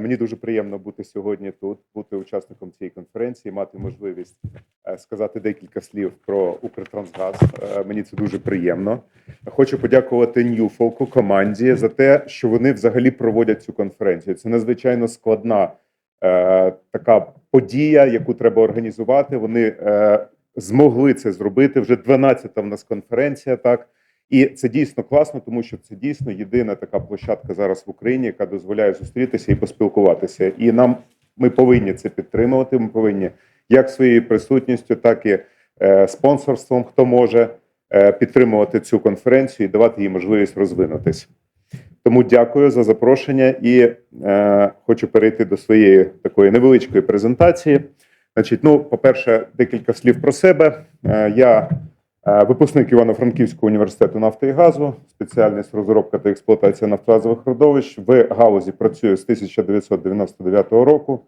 Мені дуже приємно бути сьогодні тут, бути учасником цієї конференції, мати можливість е, сказати декілька слів про Укртрансгаз. Е, Мені це дуже приємно. Хочу подякувати Ньюфолку команді за те, що вони взагалі проводять цю конференцію. Це надзвичайно складна е, така подія, яку треба організувати. Вони е, змогли це зробити. Вже 12-та в нас конференція. Так і це дійсно класно, тому що це дійсно єдина така площадка зараз в Україні, яка дозволяє зустрітися і поспілкуватися. І нам ми повинні це підтримувати. Ми повинні як своєю присутністю, так і е, спонсорством, хто може е, підтримувати цю конференцію і давати їй можливість розвинутись. Тому дякую за запрошення і е, хочу перейти до своєї такої невеличкої презентації. Значить, ну, по-перше, декілька слів про себе. Е, я випускник Івано-Франківського університету нафти і газу, спеціальність розробка та експлуатація нафтогазових родовищ. В галузі працюю з 1999 року.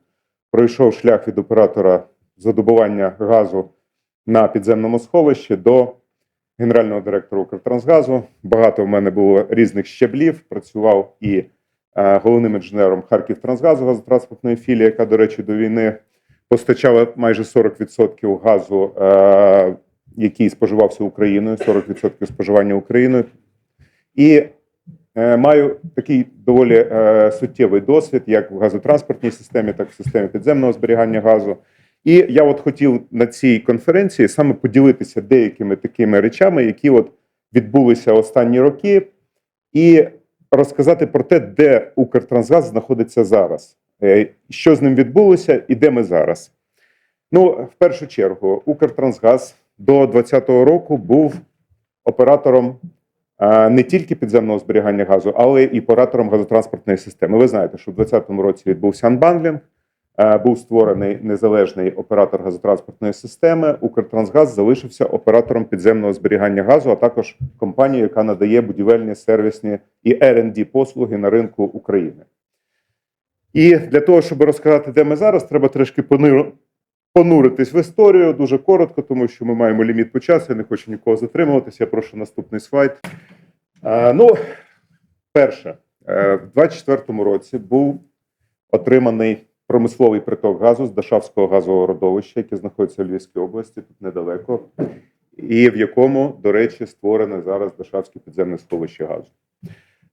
Пройшов шлях від оператора задобування газу на підземному сховищі до генерального директора Укртрансгазу. Багато в мене було різних щаблів. Працював і е, головним інженером Харківтрансгазу газотранспортної філії, яка, до речі, до війни постачала майже 40% газу, е, який споживався Україною, 40% споживання Україною. І е, маю такий доволі е, суттєвий досвід, як в газотранспортній системі, так і в системі підземного зберігання газу. І я от хотів на цій конференції саме поділитися деякими такими речами, які от відбулися останні роки, і розказати про те, де Укртрансгаз знаходиться зараз, Е, що з ним відбулося і де ми зараз. Ну, в першу чергу, Укртрансгаз до 2020 року був оператором е, не тільки підземного зберігання газу, але і оператором газотранспортної системи. Ви знаєте, що в 2020 році відбувся анбандлінг, е, був створений незалежний оператор газотранспортної системи. Укртрансгаз залишився оператором підземного зберігання газу, а також компанією, яка надає будівельні сервісні і R&D послуги на ринку України. І для того, щоб розказати, де ми зараз, треба трішки понуритись в історію дуже коротко, тому що ми маємо ліміт по часу. Я не хочу нікого затримуватися. Я прошу наступний слайд. Е, ну, перше, е, в 24-му році був отриманий промисловий приток газу з Дашавського газового родовища, яке знаходиться в Львівській області, тут недалеко, і в якому, до речі, створене зараз Дашавське підземне сховище газу.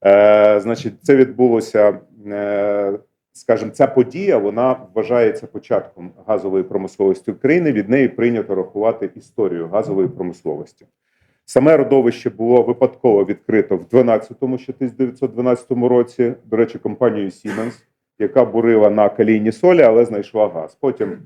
Е, значить, це відбулося. Е, скажімо, ця подія вона вважається початком газової промисловості України. Від неї прийнято рахувати історію газової промисловості. Саме родовище було випадково відкрито в 12-му, ще 1912 році. До речі, компанією Siemens, яка бурила на калійні солі, але знайшла газ. Потім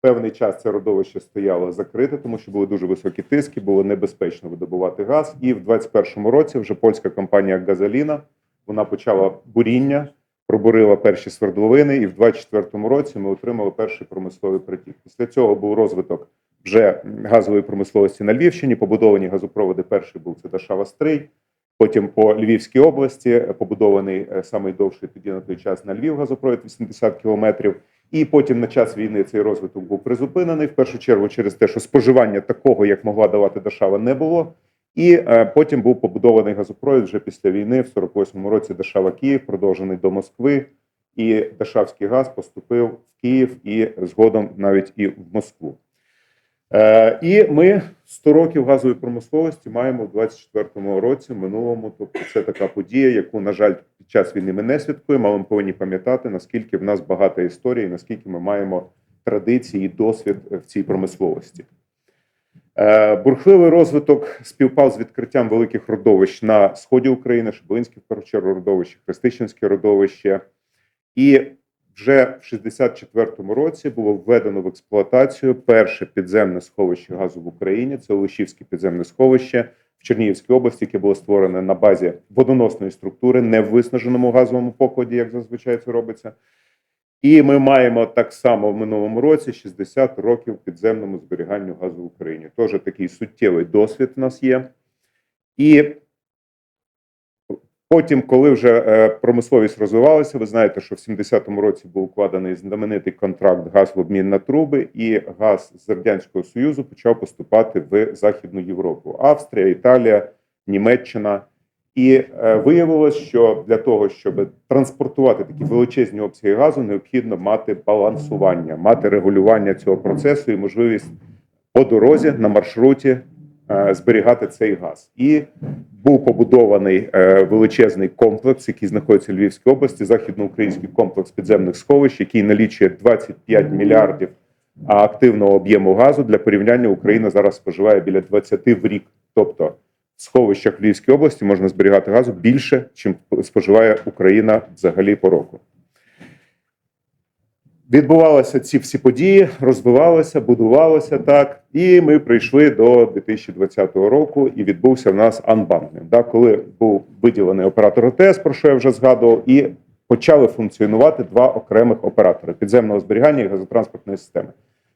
певний час це родовище стояло закрите, тому що були дуже високі тиски, було небезпечно видобувати газ. І в 21-му році вже польська компанія Газаліна вона почала буріння пробурила перші свердловини, і в 24-му році ми отримали перший промисловий притік. Після цього був розвиток вже газової промисловості на Львівщині. Побудовані газопроводи. Перший був це Дашава Стрий. Потім по Львівській області побудований е, самий довший тоді на той час на Львів газопровід 80 кілометрів. І потім на час війни цей розвиток був призупинений в першу чергу через те, що споживання такого, як могла давати Дашава, не було. І е, потім був побудований газопровід вже після війни, в 48-му році Дашава Київ, продовжений до Москви. І Дашавський газ поступив в Київ і згодом навіть і в Москву. Е, і ми 100 років газової промисловості маємо в 24-му році, минулому. Тобто, це така подія, яку, на жаль, під час війни ми не святкуємо, але ми повинні пам'ятати, наскільки в нас багата історія, і наскільки ми маємо традиції і досвід в цій промисловості. Е, Бурхливий розвиток співпав з відкриттям великих родовищ на сході України, Шебелинське, в першу чергу, родовище, Хрестичинське родовище. І вже в 64-му році було введено в експлуатацію перше підземне сховище газу в Україні. Це Олешівське підземне сховище в Чернігівській області, яке було створене на базі водоносної структури, не в виснаженому газовому покладі, як зазвичай це робиться. І ми маємо так само в минулому році 60 років підземному зберіганню газу в Україні. Теж такий суттєвий досвід у нас є. І потім, коли вже е, промисловість розвивалася, ви знаєте, що в 70-му році був укладений знаменитий контракт газ в обмін на труби, і газ з Радянського Союзу почав поступати в Західну Європу: Австрія, Італія, Німеччина. І е, виявилось, що для того, щоб транспортувати такі величезні обсяги газу, необхідно мати балансування, мати регулювання цього процесу і можливість по дорозі на маршруті е, зберігати цей газ. І був побудований е, величезний комплекс, який знаходиться в Львівській області, західноукраїнський комплекс підземних сховищ, який налічує 25 мільярдів активного об'єму газу. Для порівняння Україна зараз споживає біля 20 в рік. Тобто сховищах Львівської області можна зберігати газу більше, чим споживає Україна взагалі по року. Відбувалися ці всі події, розвивалися, будувалися так. І ми прийшли до 2020 року, і відбувся в нас анбанклінг, да, коли був виділений оператор ОТС, про що я вже згадував, і почали функціонувати два окремих оператори підземного зберігання і газотранспортної системи.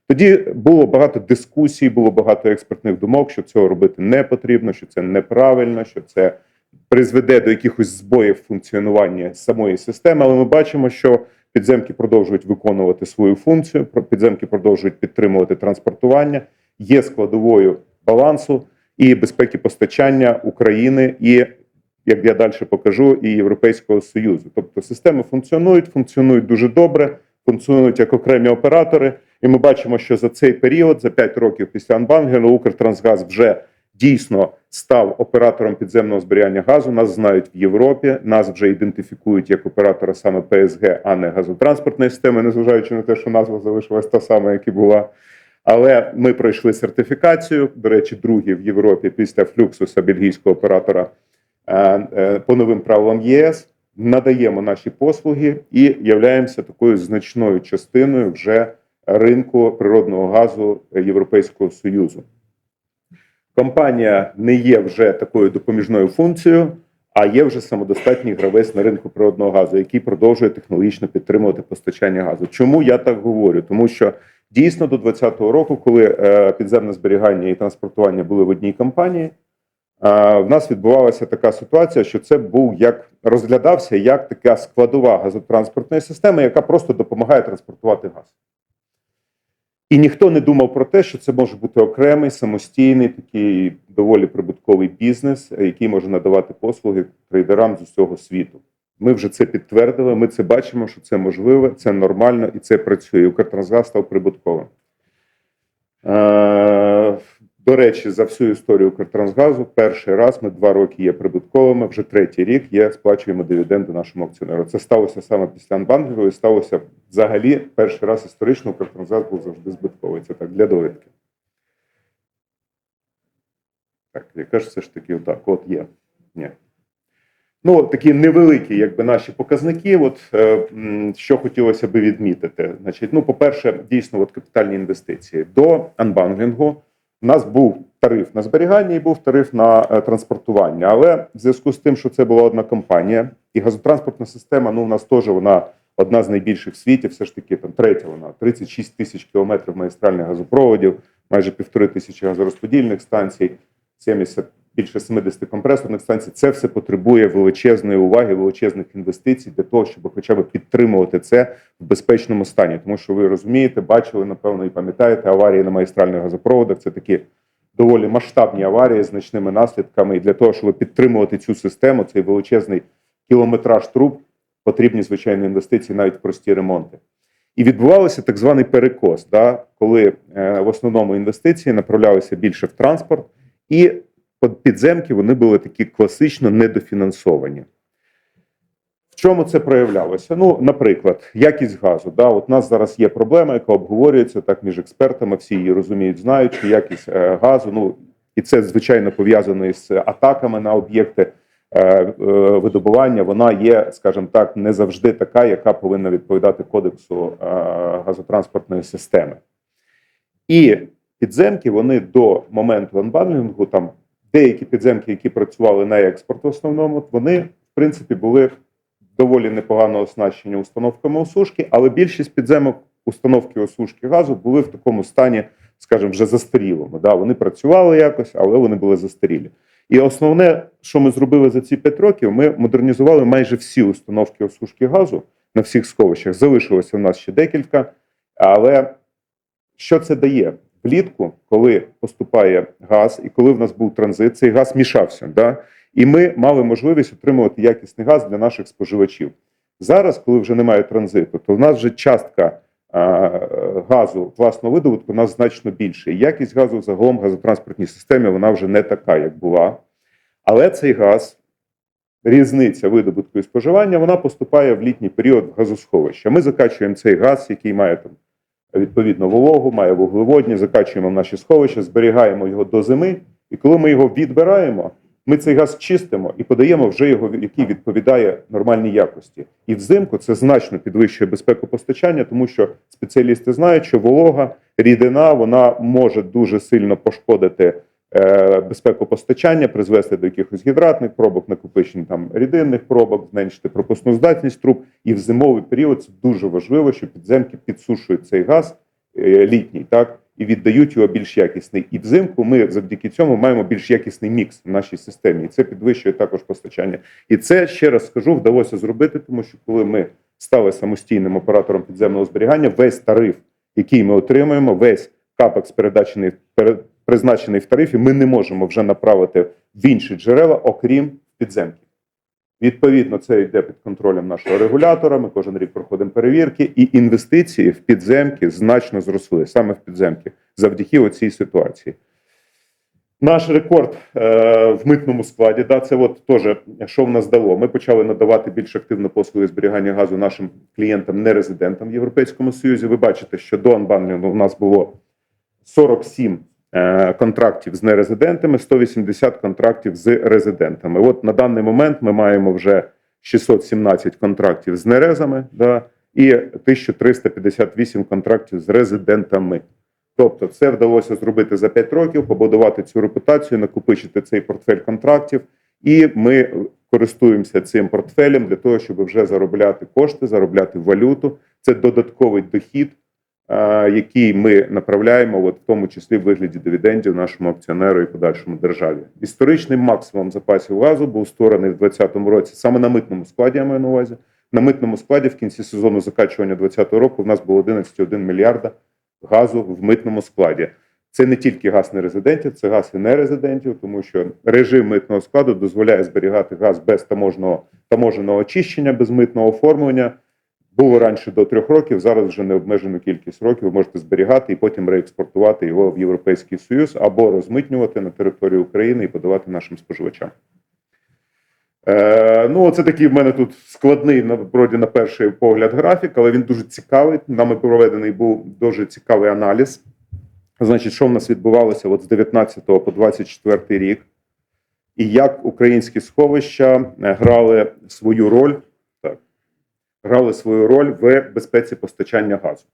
Тоді було багато дискусій, було багато експертних думок, що цього робити не потрібно, що це неправильно, що це призведе до якихось збоїв функціонування самої системи. Але ми бачимо, що підземки продовжують виконувати свою функцію, підземки продовжують підтримувати транспортування, є складовою балансу і безпеки постачання України і, як я далі покажу, і Європейського Союзу. Тобто системи функціонують, функціонують дуже добре, функціонують як окремі оператори. І ми бачимо, що за цей період, за 5 років після анбангелу, Укртрансгаз вже дійсно став оператором підземного зберігання газу. Нас знають в Європі. Нас вже ідентифікують як оператора саме ПСГ, а не газотранспортної системи, незважаючи на те, що назва залишилась та сама, як і була. Але ми пройшли сертифікацію. До речі, другі в Європі після флюксуса бельгійського оператора е, е, по новим правилам ЄС. Надаємо наші послуги і являємося такою значною частиною вже ринку природного газу Європейського Союзу. Компанія не є вже такою допоміжною функцією, а є вже самодостатній гравець на ринку природного газу, який продовжує технологічно підтримувати постачання газу. Чому я так говорю? Тому що дійсно до 2020 року, коли е, підземне зберігання і транспортування були в одній компанії, в нас відбувалася така ситуація, що це був як розглядався як така складова газотранспортної системи, яка просто допомагає транспортувати газ. І ніхто не думав про те, що це може бути окремий самостійний такий доволі прибутковий бізнес, який може надавати послуги трейдерам з усього світу. Ми вже це підтвердили. Ми це бачимо, що це можливе, це нормально і це працює. Укртрансгаз став прибутковим. До речі, за всю історію Укртрансгазу перший раз ми два роки є прибутковими. Вже третій рік є сплачуємо дивіденди нашому акціонеру. Це сталося саме після анбандлінгу і сталося взагалі перший раз історично. Укртрансгаз був завжди збитковий. Це так для довідки. Так, яка ж все ж таки отак, от є. Ні. Ну, такі невеликі, якби наші показники. От е, що хотілося би відмітити. Значить, ну, по-перше, дійсно, от капітальні інвестиції. До анбанглінгу у нас був тариф на зберігання і був тариф на е, транспортування. Але в зв'язку з тим, що це була одна компанія, і газотранспортна система, ну, у нас теж вона одна з найбільших в світі, все ж таки там третя вона 36 тисяч кілометрів магістральних газопроводів, майже півтори тисячі газорозподільних станцій, 70 більше 70 компресорних станцій. Це все потребує величезної уваги, величезних інвестицій для того, щоб хоча б підтримувати це в безпечному стані. Тому що ви розумієте, бачили, напевно, і пам'ятаєте, аварії на магістральних газопроводах це такі доволі масштабні аварії з значними наслідками. І для того, щоб підтримувати цю систему, цей величезний кілометраж труб, потрібні звичайно інвестиції навіть прості ремонти. І відбувався так званий перекос, да, коли е, в основному інвестиції направлялися більше в транспорт, і підземки вони були такі класично недофінансовані. В чому це проявлялося? Ну, наприклад, якість газу. Да, от у нас зараз є проблема, яка обговорюється так між експертами, всі її розуміють, знають, що якість е, газу. Ну і це звичайно пов'язано із атаками на об'єкти е, е, видобування. Вона є, скажімо так, не завжди така, яка повинна відповідати кодексу газотранспортної системи. І підземки вони до моменту анбандлінгу, там деякі підземки, які працювали на експорт в основному, вони в принципі були доволі непогано оснащені установками осушки, але більшість підземок установки осушки газу були в такому стані, скажімо, вже застарілому. Да? Вони працювали якось, але вони були застарілі. І основне, що ми зробили за ці 5 років, ми модернізували майже всі установки осушки газу на всіх сховищах. Залишилося в нас ще декілька. Але що це дає? Влітку, коли поступає газ, і коли в нас був транзит, цей газ мішався. Да? і ми мали можливість отримувати якісний газ для наших споживачів. Зараз, коли вже немає транзиту, то в нас вже частка а, газу власного видобутку у нас значно більше. І якість газу загалом в газотранспортній системі вона вже не така, як була. Але цей газ, різниця видобутку і споживання, вона поступає в літній період в газосховище. Ми закачуємо цей газ, який має там відповідно вологу, має вуглеводні, закачуємо в наші сховища, зберігаємо його до зими. І коли ми його відбираємо, ми цей газ чистимо і подаємо вже його, який відповідає нормальній якості. І взимку це значно підвищує безпеку постачання, тому що спеціалісти знають, що волога рідина вона може дуже сильно пошкодити безпеку постачання, призвести до якихось гідратних пробок, накопичень там рідинних пробок, зменшити пропускну здатність труб. І в зимовий період це дуже важливо, що підземки підсушують цей газ е, літній, так і віддають його більш якісний. І взимку ми завдяки цьому маємо більш якісний мікс в нашій системі. І це підвищує також постачання. І це ще раз скажу, вдалося зробити, тому що коли ми стали самостійним оператором підземного зберігання, весь тариф, який ми отримуємо, весь капекс передачений пере- призначений в тарифі, ми не можемо вже направити в інші джерела, окрім підземки. Відповідно, це йде під контролем нашого регулятора. Ми кожен рік проходимо перевірки, і інвестиції в підземки значно зросли саме в підземки завдяки оцій ситуації. Наш рекорд е, в митному складі, да, це от теж що в нас дало. Ми почали надавати більш активно послуги зберігання газу нашим клієнтам, не резидентам в Європейському Союзі. Ви бачите, що до анбандлінгу у нас було 47 е, контрактів з нерезидентами, 180 контрактів з резидентами. От на даний момент ми маємо вже 617 контрактів з нерезами, да, і 1358 контрактів з резидентами. Тобто, це вдалося зробити за 5 років, побудувати цю репутацію, накопичити цей портфель контрактів, і ми користуємося цим портфелем для того, щоб вже заробляти кошти, заробляти валюту. Це додатковий дохід, який ми направляємо, от в тому числі в вигляді дивідендів нашому акціонеру і подальшому державі. Історичний максимум запасів газу був створений в 2020 році саме на митному складі. Я маю на увазі. На митному складі в кінці сезону закачування 2020 року в нас було 11,1 мільярда газу в митному складі. Це не тільки газ нерезидентів, це газ і нерезидентів, тому що режим митного складу дозволяє зберігати газ без таможного таможеного очищення, без митного оформлення. Було раніше до трьох років, зараз вже необмежену кількість років ви можете зберігати і потім реекспортувати його в Європейський Союз або розмитнювати на території України і подавати нашим споживачам. Е, ну, це такий в мене тут складний на вроді на перший погляд графік, але він дуже цікавий. Нами проведений був дуже цікавий аналіз. Значить, що в нас відбувалося от з 19 по 24 рік, і як українські сховища е, грали свою роль, грали свою роль в безпеці постачання газу.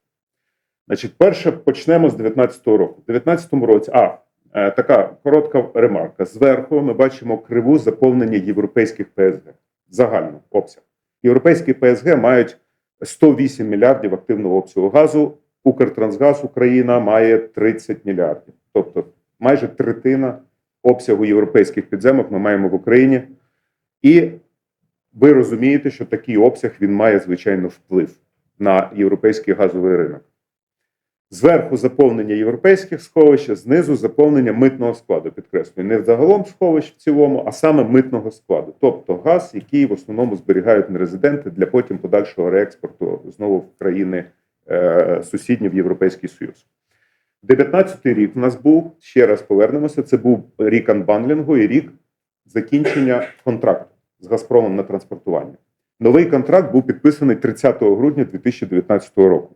Значить, перше почнемо з 19-го року. В 19-му році, а Е, Така коротка ремарка. Зверху ми бачимо криву заповнення європейських ПСГ. Загально обсяг. Європейські ПСГ мають 108 мільярдів активного обсягу газу. Укртрансгаз Україна має 30 мільярдів. Тобто майже третина обсягу європейських підземок ми маємо в Україні. І ви розумієте, що такий обсяг він має звичайно вплив на європейський газовий ринок. Зверху заповнення європейських сховищ, знизу заповнення митного складу. Підкреслюю, не загалом сховищ в цілому, а саме митного складу, тобто газ, який в основному зберігають нерезиденти для потім подальшого реекспорту знову в країни е, в Європейський Союз. 19-й рік у нас був ще раз повернемося. Це був рік анбандлінгу і рік закінчення контракту з Газпромом на транспортування. Новий контракт був підписаний 30 грудня 2019 року.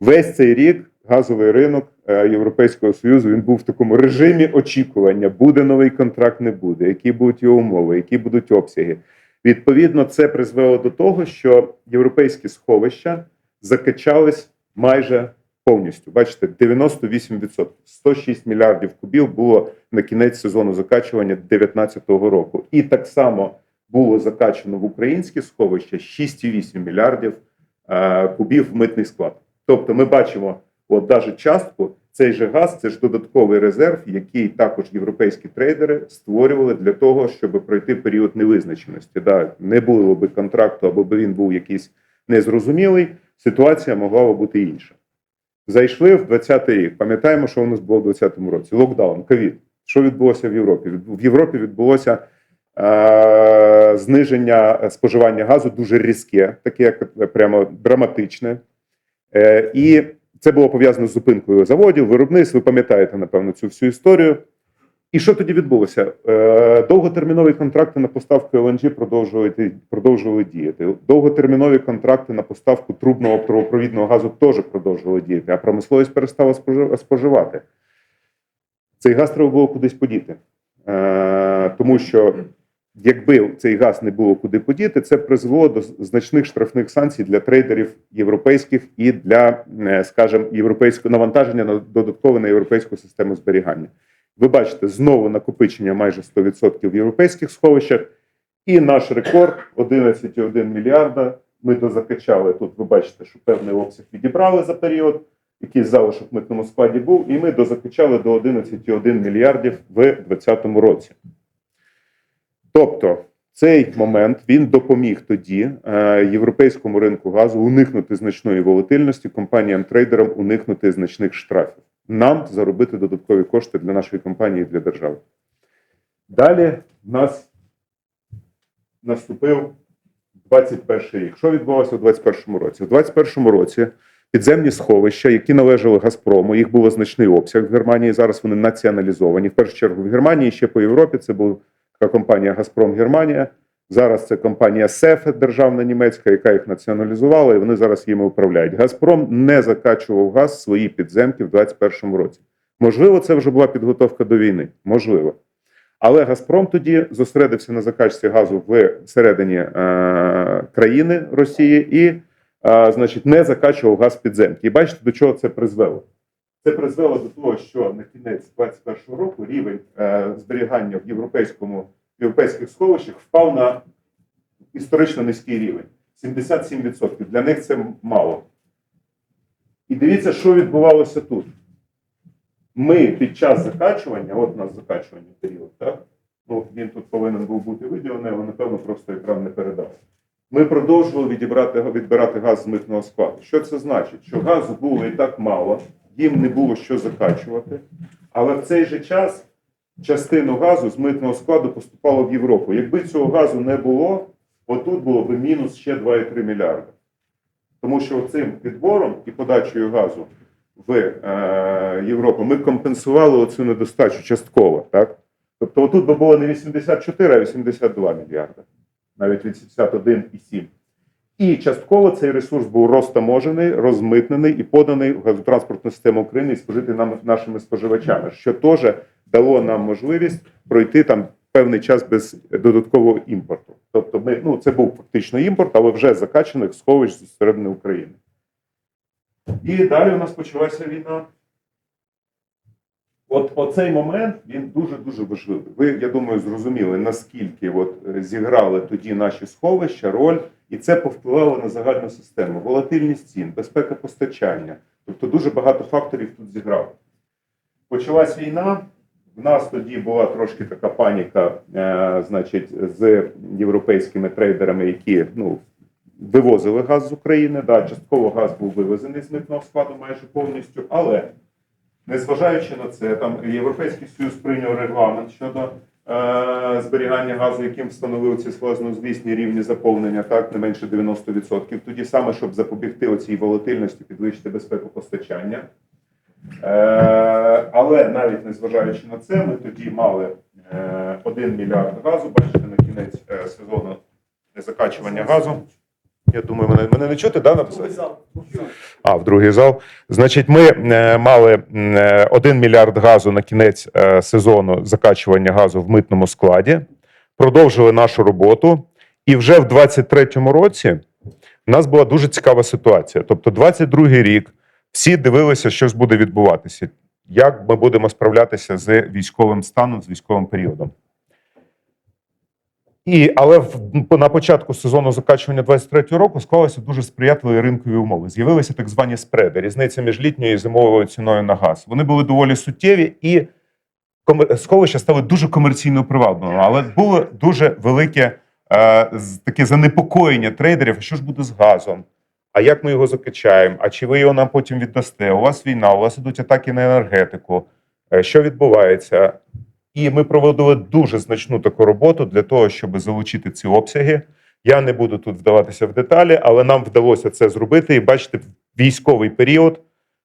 Весь цей рік газовий ринок е, Європейського Союзу він був в такому режимі очікування: буде новий контракт, не буде, які будуть його умови, які будуть обсяги. Відповідно, це призвело до того, що європейські сховища закачались майже повністю. Бачите, 98%. 106 мільярдів кубів було на кінець сезону закачування 2019 року. І так само було закачано в українські сховища 6,8 мільярдів е, кубів в митний склад. Тобто ми бачимо, от навіть частку, цей же газ це ж додатковий резерв, який також європейські трейдери створювали для того, щоб пройти період невизначеності. Да, не було би контракту, або би він був якийсь незрозумілий, ситуація могла б бути інша. Зайшли в 20-й рік. Пам'ятаємо, що у нас було в 20-му році. Локдаун, ковід. Що відбулося в Європі? В Європі відбулося зниження споживання газу дуже різке, таке як прямо драматичне. Е, і це було пов'язано з зупинкою заводів, виробництв. Ви пам'ятаєте, напевно, цю всю історію. І що тоді відбулося? Е, довготермінові контракти на поставку ЛНЖ продовжували, діяти. Довготермінові контракти на поставку трубного трубопровідного газу теж продовжували діяти, а промисловість перестала споживати. Цей газ треба було кудись подіти. Е, тому що якби цей газ не було куди подіти, це призвело до значних штрафних санкцій для трейдерів європейських і для, е, скажімо, європейського навантаження на додаткове на європейську систему зберігання. Ви бачите знову накопичення майже 100% в європейських сховищах, і наш рекорд 11,1 мільярда. Ми дозакачали тут. Ви бачите, що певний обсяг відібрали за період, якийсь залишок в митному складі був, і ми дозакачали до 11,1 мільярдів в 2020 році. Тобто цей момент він допоміг тоді е, європейському ринку газу уникнути значної волатильності, компаніям-трейдерам уникнути значних штрафів. Нам заробити додаткові кошти для нашої компанії і для держави. Далі в нас наступив 21 рік. Що відбувалося у 21 році? У 21 році підземні сховища, які належали Газпрому, їх було значний обсяг в Германії. Зараз вони націоналізовані. В першу чергу в Германії, ще по Європі. Це така компанія Газпром Германія. Зараз це компанія СЕФ, державна німецька, яка їх націоналізувала, і вони зараз їми управляють. Газпром не закачував газ в свої підземки в 2021 році. Можливо, це вже була підготовка до війни. Можливо. Але Газпром тоді зосередився на закачці газу в середині е, країни Росії і, е, значить, не закачував газ підземки. І бачите, до чого це призвело? Це призвело до того, що на кінець 2021 року рівень е, зберігання в європейському в європейських сховищах впав на історично низький рівень 77%. Для них це мало. І дивіться, що відбувалося тут. Ми під час закачування, от у нас закачування період, так? Ну, він тут повинен був бути виділений, але напевно просто екран не передав. Ми продовжували відібрати, відбирати газ з митного складу. Що це значить? Що газу було і так мало, їм не було що закачувати, але в цей же час частину газу з митного складу поступало в Європу. Якби цього газу не було, отут було б мінус ще 2,3 мільярди. Тому що цим підбором і подачею газу в е, Європу ми компенсували оцю недостачу частково. Так? Тобто отут би було не 84, а 82 мільярди, навіть 81,7. І частково цей ресурс був розтаможений, розмитнений і поданий в газотранспортну систему України і спожитий нам нашими споживачами, що теж дало нам можливість пройти там певний час без додаткового імпорту. Тобто, ми ну це був фактично імпорт, але вже закачаних сховищ з середини України. І далі у нас почалася війна. От оцей момент він дуже дуже важливий. Ви, я думаю, зрозуміли, наскільки от е, зіграли тоді наші сховища роль, і це повпливало на загальну систему. Волатильність цін, безпека постачання. Тобто дуже багато факторів тут зіграло. Почалась війна. В нас тоді була трошки така паніка, е, значить, з європейськими трейдерами, які ну, вивозили газ з України. Да, частково газ був вивезений з митного складу майже повністю, але незважаючи на це, там Європейський Союз прийняв регламент щодо зберігання газу, яким встановив ці складнозвісні рівні заповнення, так не менше 90%. Тоді саме, щоб запобігти оцій волатильності, підвищити безпеку постачання. Е, але навіть незважаючи на це, ми тоді мали е, 1 мільярд газу. Бачите, на кінець е, сезону закачування газу. Я думаю, мене, мене не чути, да, написати? А, в другий зал. Значить, ми е, мали е, 1 мільярд газу на кінець е, сезону закачування газу в митному складі, продовжили нашу роботу. І вже в 23-му році в нас була дуже цікава ситуація. Тобто, 22-й рік всі дивилися, що ж буде відбуватися, як ми будемо справлятися з військовим станом, з військовим періодом. І, але в, на початку сезону закачування 23 року склалися дуже сприятливі ринкові умови. З'явилися так звані спреди, різниця між літньою і зимовою ціною на газ. Вони були доволі суттєві, і сховища стали дуже комерційно привабливими, але було дуже велике е, таке занепокоєння трейдерів, що ж буде з газом. А як ми його закачаємо? А чи ви його нам потім віддасте? У вас війна, у вас ідуть атаки на енергетику. Е, Що відбувається? І ми проводили дуже значну таку роботу для того, щоб залучити ці обсяги. Я не буду тут вдаватися в деталі, але нам вдалося це зробити. І бачите, військовий період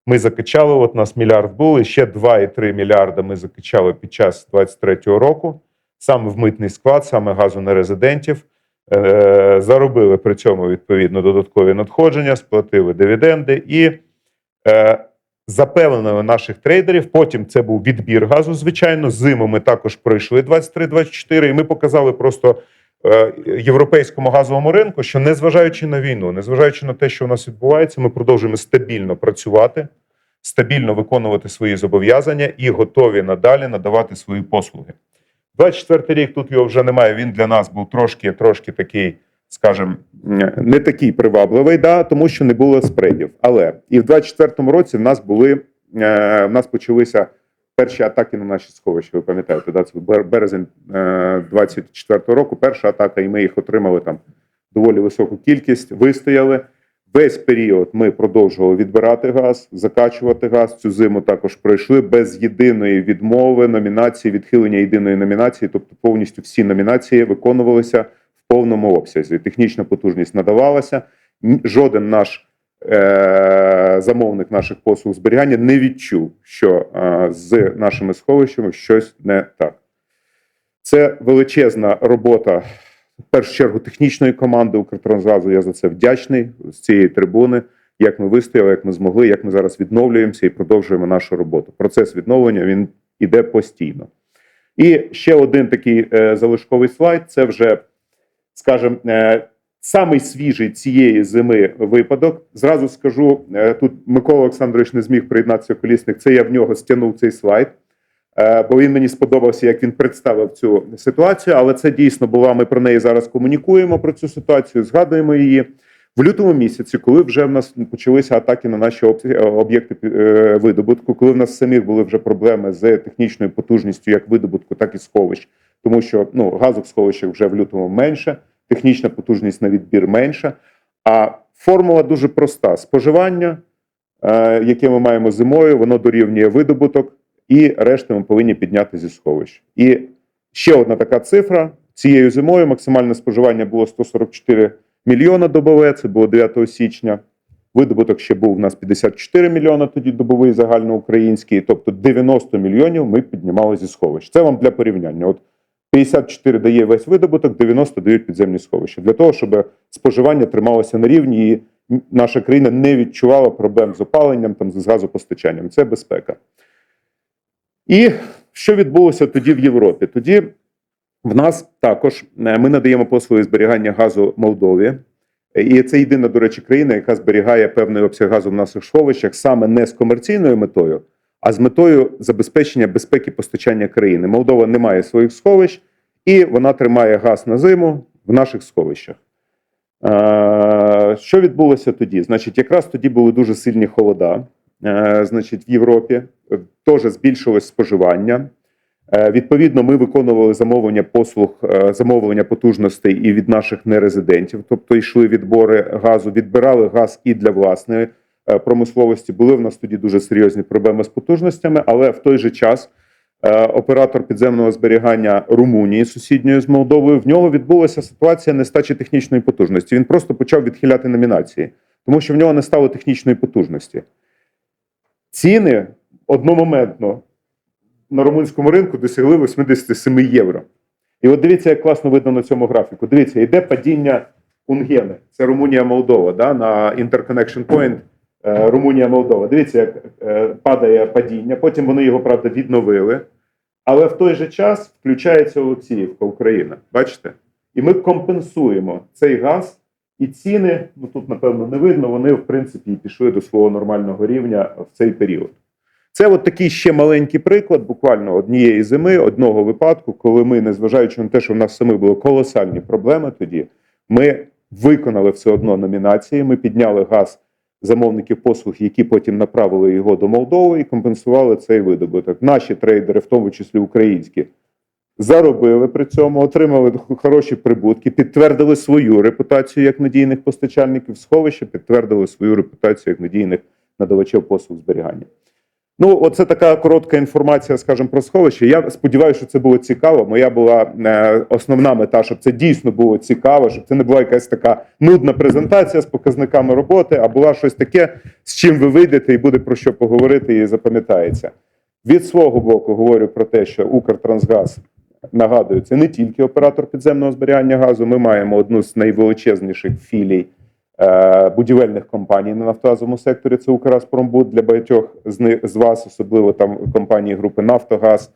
ми закачали. От нас мільярд був, і ще 2,3 мільярда ми закачали під час 23-го року, саме в митний склад, саме газу на резидентів. Е, заробили при цьому відповідно додаткові надходження, сплатили дивіденди і е, запевнили наших трейдерів. Потім це був відбір газу. Звичайно, зиму ми також пройшли 23-24, і ми показали просто е, європейському газовому ринку, що незважаючи на війну, незважаючи на те, що у нас відбувається, ми продовжуємо стабільно працювати, стабільно виконувати свої зобов'язання і готові надалі надавати свої послуги. 24 рік тут його вже немає. Він для нас був трошки, трошки такий, скажімо, не такий привабливий, да, тому що не було спредів. Але і в 24 році в нас були е, в нас почалися перші атаки на наші сховища. Ви пам'ятаєте, да? це березень е, 24 року. Перша атака, і ми їх отримали там доволі високу кількість. Вистояли. Весь період ми продовжували відбирати газ, закачувати газ. Цю зиму також пройшли без єдиної відмови, номінації, відхилення єдиної номінації, тобто повністю всі номінації виконувалися повному обсязі. Технічна потужність надавалася. Жоден наш е- замовник наших послуг зберігання не відчув, що е- з нашими сховищами щось не так. Це величезна робота в першу чергу технічної команди Укртрансгазу. Я за це вдячний з цієї трибуни. Як ми вистояли, як ми змогли, як ми зараз відновлюємося і продовжуємо нашу роботу. Процес відновлення він іде постійно. І ще один такий е, залишковий слайд. Це вже, скажімо, е, самий свіжий цієї зими випадок. Зразу скажу: е, тут Микола Олександрович не зміг приєднатися колісник. Це я в нього стягнув цей слайд. Е, бо він мені сподобався, як він представив цю ситуацію. Але це дійсно була. Ми про неї зараз комунікуємо про цю ситуацію, згадуємо її в лютому місяці, коли вже в нас почалися атаки на наші об'єкти видобутку, коли в нас самих були вже проблеми з технічною потужністю, як видобутку, так і сховищ, тому що ну газу в сховищах вже в лютому менше, технічна потужність на відбір менша. А формула дуже проста: споживання, е, яке ми маємо зимою, воно дорівнює видобуток і решта ми повинні підняти зі сховищ. І ще одна така цифра: цією зимою максимальне споживання було 144 мільйона добове. Це було 9 січня. Видобуток ще був у нас 54 мільйона, тоді добовий загальноукраїнський, тобто 90 мільйонів ми піднімали зі сховищ. Це вам для порівняння. От 54 дає весь видобуток, 90 дають підземні сховища. Для того, щоб споживання трималося на рівні і наша країна не відчувала проблем з опаленням, там, з газопостачанням. Це безпека. І що відбулося тоді в Європі? Тоді в нас також е, ми надаємо послуги зберігання газу Молдові. І це єдина, до речі, країна, яка зберігає певний обсяг газу в наших сховищах саме не з комерційною метою, а з метою забезпечення безпеки постачання країни. Молдова не має своїх сховищ, і вона тримає газ на зиму в наших сховищах. Е, Що відбулося тоді? Значить, якраз тоді були дуже сильні холода. Е, Значить, в Європі теж збільшилось споживання. Е, Відповідно, ми виконували замовлення послуг, замовлення потужностей і від наших нерезидентів, тобто йшли відбори газу, відбирали газ і для власної промисловості. Були в нас тоді дуже серйозні проблеми з потужностями, але в той же час е, оператор підземного зберігання Румунії, сусідньої з Молдовою, в нього відбулася ситуація нестачі технічної потужності. Він просто почав відхиляти номінації, тому що в нього не стало технічної потужності. Ціни одномоментно на румунському ринку досягли 87 євро. І от дивіться, як класно видно на цьому графіку. Дивіться, йде падіння Унгени. Це Румунія-Молдова, да, на Interconnection Point е, Румунія-Молдова. Дивіться, як е, падає падіння. Потім вони його, правда, відновили. Але в той же час включається Олексіївка, Україна. Бачите? І ми компенсуємо цей газ, і ціни, ну тут, напевно, не видно, вони, в принципі, пішли до свого нормального рівня в цей період. Це от такий ще маленький приклад, буквально однієї зими, одного випадку, коли ми, незважаючи на те, що в нас самих були колосальні проблеми тоді, ми виконали все одно номінації. Ми підняли газ замовників послуг, які потім направили його до Молдови і компенсували цей видобуток. Наші трейдери, в тому числі українські, заробили при цьому, отримали хороші прибутки, підтвердили свою репутацію як надійних постачальників сховища, підтвердили свою репутацію як надійних надавачів послуг зберігання. Ну, оце така коротка інформація, скажімо, про сховище. Я сподіваюся, що це було цікаво. Моя була е, основна мета, щоб це дійсно було цікаво, щоб це не була якась така нудна презентація з показниками роботи, а була щось таке, з чим ви вийдете і буде про що поговорити і запам'ятається. Від свого боку говорю про те, що Укртрансгаз нагадую, це не тільки оператор підземного зберігання газу. Ми маємо одну з найвеличезніших філій будівельних компаній на нафтогазовому секторі. Це Укргаспромбуд для багатьох з вас, особливо там компанії групи Нафтогаз.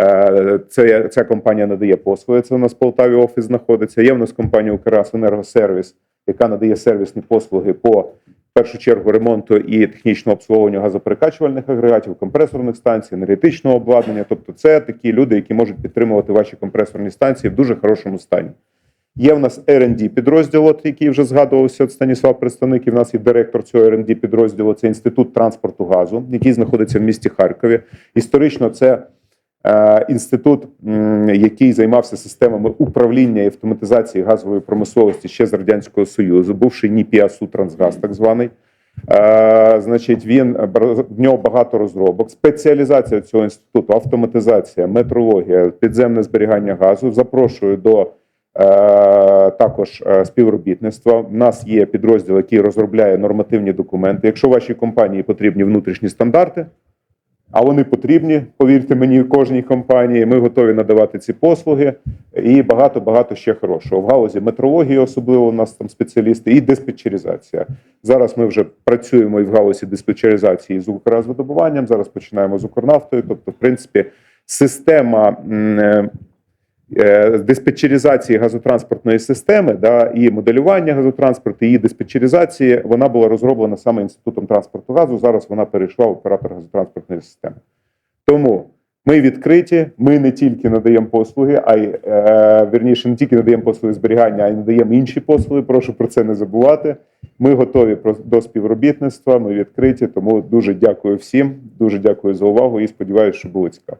Е, Це ця компанія надає послуги. Це у нас в Полтаві офіс знаходиться. Є в нас компанія Укргазенергосервіс, яка надає сервісні послуги по в першу чергу ремонту і технічного обслуговування газоперекачувальних агрегатів, компресорних станцій, енергетичного обладнання. Тобто, це такі люди, які можуть підтримувати ваші компресорні станції в дуже хорошому стані. Є в нас R&D підрозділ, який вже згадувався от Станіслав представник, і в нас є директор цього R&D підрозділу. Це інститут транспорту газу, який знаходиться в місті Харкові. Історично це е, інститут, який займався системами управління і автоматизації газової промисловості ще з радянського союзу, бувши НІПІАСУ Трансгаз, так званий. Е, значить, він в нього багато розробок. Спеціалізація цього інституту, автоматизація, метрологія, підземне зберігання газу. Запрошую до також е, співробітництва. У нас є підрозділ, який розробляє нормативні документи. Якщо вашій компанії потрібні внутрішні стандарти, а вони потрібні, повірте мені, кожній компанії. Ми готові надавати ці послуги і багато багато ще хорошого. В галузі метрології, особливо у нас там спеціалісти, і диспетчеризація. Зараз ми вже працюємо і в галузі диспетчеризації з Укргазвидобуванням. Зараз починаємо з Укрнафтою. Тобто, в принципі, система. Е, диспетчеризації газотранспортної системи да, і моделювання газотранспорту, і диспетчеризації, вона була розроблена саме Інститутом транспорту газу. Зараз вона перейшла в оператор газотранспортної системи. Тому ми відкриті, ми не тільки надаємо послуги, а й е, вірніше, не тільки надаємо послуги зберігання, а й надаємо інші послуги. Прошу про це не забувати. Ми готові до співробітництва. Ми відкриті. Тому дуже дякую всім. Дуже дякую за увагу і сподіваюся, що було цікаво.